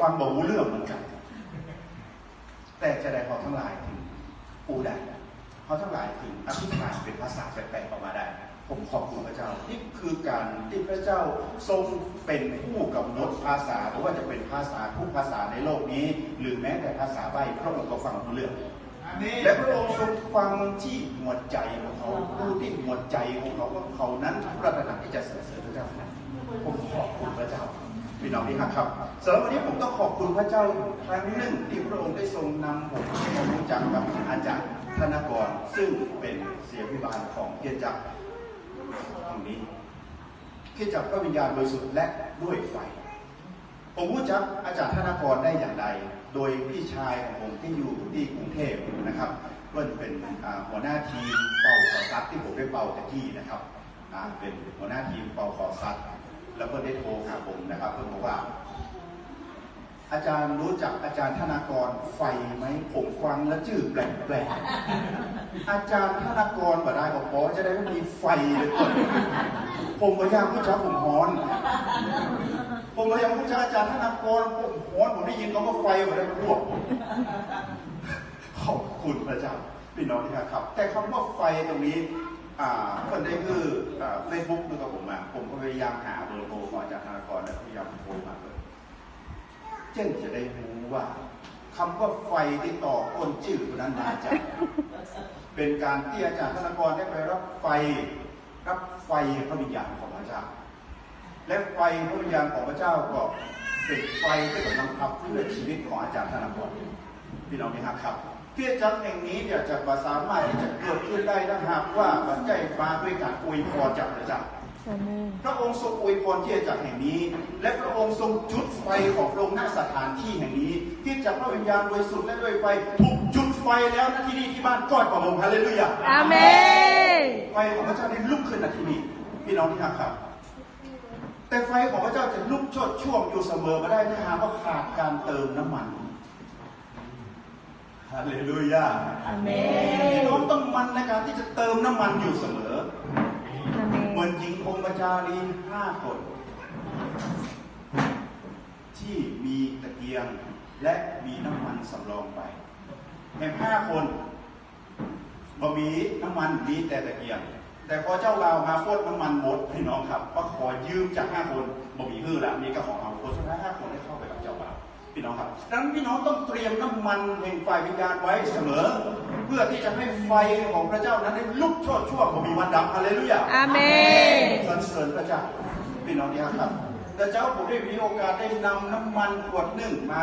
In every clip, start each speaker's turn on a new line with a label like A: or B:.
A: ฟังบอกรู้เรื่องเหมือนกัน แต่จะได้เขาทั้งหลายถึงปูได้เขาทั้งหลายถึงอธิษฐานเป็นภาษาแปลกๆออกมาได้ ผมขอบคุณพระเจ้า นี่คือการที่พระเจ้าทรงเป็นผู้กำหนดภาษาหรือว่าจะเป็นภาษาทุกภาษาในโลกนี้ หรือแม้แต่ภาษาใบ้พระองค์ก็ฟังรู้เรื่องและพระองค์ทรงฟังที่หัวใจของเขารู้ที่หัวใจของเขาว่าเขานั้นปรารถนาที่จะสรรเสริญพระเจ้านะผมขอบคุณพระเจ้า พี่น้องที่รักครับสำหรับวันนี้ผมต้องขอบคุณพระเจ้าครั้งหนึ่งที่พระองค์ได้ทรงนำผมให้มารู้จักกับอาจารย์ธนกร ซึ่งเป็นเสียพิบาลของเกียรติจักรตรงนี้เกียรติจักรพระวิญญาณบริสุทธิ์และด้วยไฟผมรู้จักอาจารย์ธนกรได้อย่างไร โดยพี่ชายของผมที่อยู่ที่กรุงเทพนะครับเพื่อนเป็นหัวหน้าทีมเป่าขอซัดที่ผมได้เป่าตะกี้นะครับเป็นหัวหน้าทีมเป่าขอซัด แล้วก็ได้โทรหาผมนะครับเพื่อนบอกว่า อาจารย์รู้จักอาจารย์ธนากรไฟไหมผมฟังแล้วชื่อแปลกๆอาจารย์ธนากรบ่ได้บอกอ๋อจะได้ไม่มีไฟเลยก่อนผมพยายามพูดช้าผมฮอน ผมพยายามพูดช้าอาจารย์ธนากรผมฮอนผมได้ยินคำว่าไฟมาได้พวกขอบคุณพระเจ้าพี่น้องที่รักครับ แต่คำว่าไฟตรงนี้ อ่าคนได้คือเฟซบุ๊กด้วยกับผมมาผมก็พยายามหาเบอร์โทรของอาจารย์ธนากรแล้วพยายามโทรมาเลยเจนจะได้รู้ว่าคำว่าไฟที่ต่อต้นจื่อนั้นมาจากเป็นการที่อาจารย์ธนกรได้ไปรับไฟ รับไฟพระวิญญาณของพระเจ้า และไฟพระวิญญาณของพระเจ้าก็เป็นไฟที่กำลังขับเพื่อชีวิตของอาจารย์ธนกรพี่น้องที่ครับ เพื่อจักแห่งนี้เนี่ยจะสามารถที่จะเกิดขึ้นได้ถ้าหากว่าปัจจัยฟ้าด้วยการอวยพรจากพระเจ้า
B: อาเมน
A: พระองค์ทรงอวยพรที่จากแห่งนี้ และพระองค์ทรงจุดไฟของพระองค์ณสถานที่แห่งนี้ ที่จากพระวิญญาณบริสุทธิ์และด้วยไฟถูกจุดไฟแล้วณที่นี่ที่บ้านก้อยขององค์ฮาเลลูยา
B: อาเมน
A: ไฟของพระเจ้าได้ลุกขึ้นณที่นี่พี่น้องที่รักครับ แต่ไฟของพระเจ้าจะลุกโชดช่วงอยู่เสมอมาได้ถ้าหากว่าขาดการเติมน้ำมัน ฮาเลลูยา
B: อาเม
A: พี่
B: น
A: น้องต้องมันในการที่จะเติมน้ำมันอยู่เสมอ
B: อาเม
A: เหมือน
B: น
A: หญิงพรหมจารีห้าคน ที่มีตะเกียงและมีน้ำมันสำรองไปแห่งห้าคนบ่มีน้ำมันมีแต่ตะเกียง แต่พอเจ้าบ่าวมาโคตรน้ำมันหมดพี่น้องครับก็ขอยืมจากห้าคนบ่มีฮื้อละมีกระของเอาคนสุดท้ายห้าคนได้เข้าไปกับเจ้าบ่าว พี่น้องครับดังนั้นพี่น้องต้องเตรียมน้ำมันแห่งฝ่ายวิญญาณไว้เสมอ เพื่อที่จะให้ไฟของพระเจ้านั้นได้ลุกโชดช่วงบ่มีวันดับฮาเลลูยา
B: อาเมน
A: สรรเสริญพระเจ้าพี่น้องที่รักครับแต่เจ้าผมได้มีโอกาสได้นำน้ำมันขวดหนึ่งมา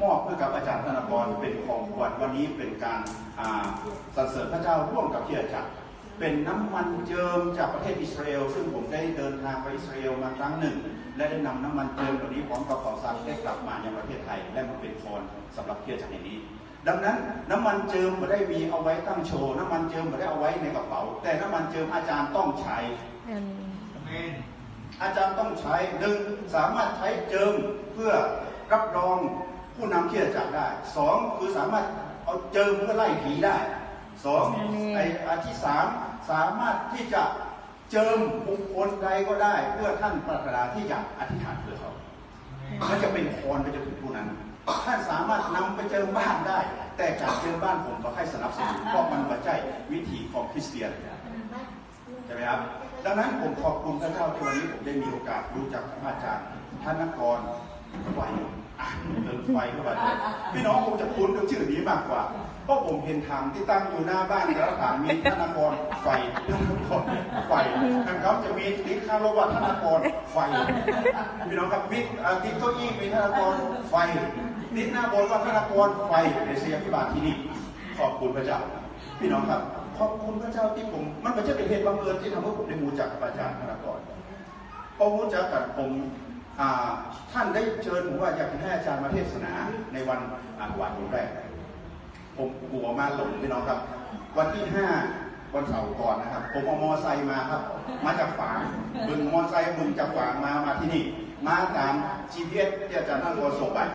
A: มอบเพื่อกับอาจารย์ธนกรเป็นของขวดวันนี้เป็นการอ่าสรรเสริญพระเจ้าร่วมกับที่อาจารย์ เป็นน้ำมันเจิมจากประเทศอิสราเอล ซึ่งผมได้เดินทางไปอิสราเอลมาครั้งหนึ่ง และได้นำน้ำมันเจิมตัวนี้พร้อมกับของซักได้กลับมายังประเทศไทย และมาเป็นพรสำหรับที่อาจารย์แห่งนี้ ดังนั้นน้ำมันเจิมไม่ได้มีเอาไว้ตั้งโชว์ น้ำมันเจิมไม่ได้เอาไว้ในกระเป๋า แต่น้ำมันเจิมอาจารย์ต้องใช้
B: อาเมน
A: อาจารย์ต้องใช้หนึ่งสามารถใช้เจิมเพื่อรับรองผู้นำที่จะจักได้สองคือสามารถเอาเจิมเพื่อไล่ผีได้สองไอ้อันที่สาม สามารถที่จะเจิมบุคคลใดก็ได้ เพื่อท่านปรารถนาที่จะอธิษฐานเพื่อเขามันจะเป็นพรไปจนถึงผู้นั้น ท่านสามารถนำไปเจิมบ้านได้ แต่การเจิมบ้านผมก็ให้สนับสนุนเพราะมันไม่ใช่วิถีของคริสเตียนใช่ไหมครับดังนั้นผมขอบคุณพระเจ้าที่วันนี้ผมได้มีโอกาสรู้จักพระอาจารย์ท่านนครไฟอะ เติมไฟเข้าไปพี่น้องคงจะคุ้นกับชื่อนี้มากกว่า เพราะผมเห็นทางที่ตั้งอยู่หน้าบ้านแต่ละฐานมีธนากรไฟธนากรไฟทางเขาจะมีติดคารวะธนากรไฟ พี่น้องครับมีอ่าติดเก้าอี้มีธนากรไฟติดหน้าบสถ์ว่าธนากรไฟในเสียพิบาลที่นี่ขอบคุณพระเจ้า พี่น้องครับ ขอบคุณพระเจ้าที่ผม มันไม่ใช่เป็นเหตุบังเอิญที่ทำให้ผมได้มูจักกับอาจารย์ธนากรพอมูจักกับผม ท่านได้เชิญผมว่าอยากจะให้อาจารย์มาเทศนาในวันอ่านวันแรก ผมกลัวมาหลงพี่น้องครับ วันที่ห้าวันเสาร์ก่อนนะครับ ผมเอามอไซค์มาครับ มาจากฝางบึงมอไซค์บึงจากฝางมามาที่นี่ มาตาม GPS ที่อาจารย์ท่านโกส่งไป